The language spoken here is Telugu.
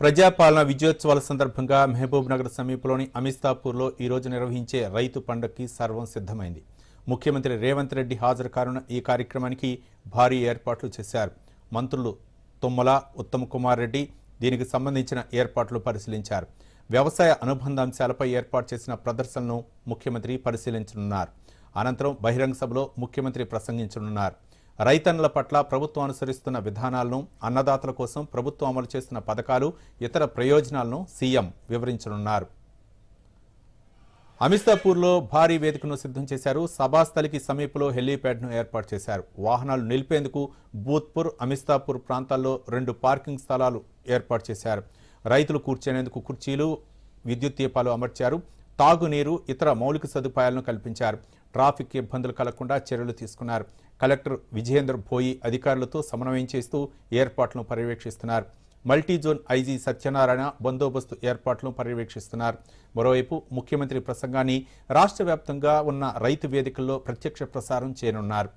ప్రజాపాలన విజయోత్సవాల సందర్భంగా మహబూబ్ నగర్ సమీపంలోని అమిస్తాపూర్లో ఈరోజు నిర్వహించే రైతు పండుగకి సర్వం సిద్ధమైంది. ముఖ్యమంత్రి రేవంత్ రెడ్డి హాజరు కానున్న ఈ కార్యక్రమానికి భారీ ఏర్పాట్లు చేశారు. మంత్రులు తుమ్మల ఉత్తమ్ కుమార్ రెడ్డి దీనికి సంబంధించిన ఏర్పాట్లు పరిశీలించారు. వ్యవసాయ అనుబంధ అంశాలపై ఏర్పాటు చేసిన ప్రదర్శనను ముఖ్యమంత్రి పరిశీలించనున్నారు. అనంతరం బహిరంగ సభలో ముఖ్యమంత్రి ప్రసంగించనున్నారు. రైతన్నుల పట్ల ప్రభుత్వం అనుసరిస్తున్న విధానాలను అన్నదాతల కోసం ప్రభుత్వం అమలు చేస్తున్న పథకాలు ఇతర ప్రయోజనాలను సీఎం వివరించనున్నారు. అమిస్తాపూర్లో భారీ వేదికను సిద్ధం చేశారు. సభాస్థలికి సమీపంలో హెలీప్యాడ్ను ఏర్పాటు చేశారు. వాహనాలు నిలిపేందుకు బూత్పూర్ అమిస్తాపూర్ ప్రాంతాల్లో రెండు పార్కింగ్ స్థలాలు ఏర్పాటు చేశారు. రైతులు కూర్చునేందుకు కుర్చీలు విద్యుత్ దీపాలు అమర్చారు. తాగునీరు ఇతర మౌలిక సదుపాయాలను కల్పించారు. ట్రాఫిక్ ఇబ్బందులు కలగకుండా చర్యలు తీసుకున్నారు. కలెక్టర్ విజయేందర్ భోయి అధికారులతో సమన్వయం చేస్తూ ఏర్పాట్లను పర్యవేక్షిస్తున్నారు. మల్టీ జోన్ ఐజీ సత్యనారాయణ బందోబస్తు ఏర్పాట్లను పర్యవేక్షిస్తున్నారు. మరోవైపు ముఖ్యమంత్రి ప్రసంగాన్ని రాష్ట్ర వ్యాప్తంగా ఉన్న రైతు వేదికల్లో ప్రత్యక్ష ప్రసారం చేయనున్నారు.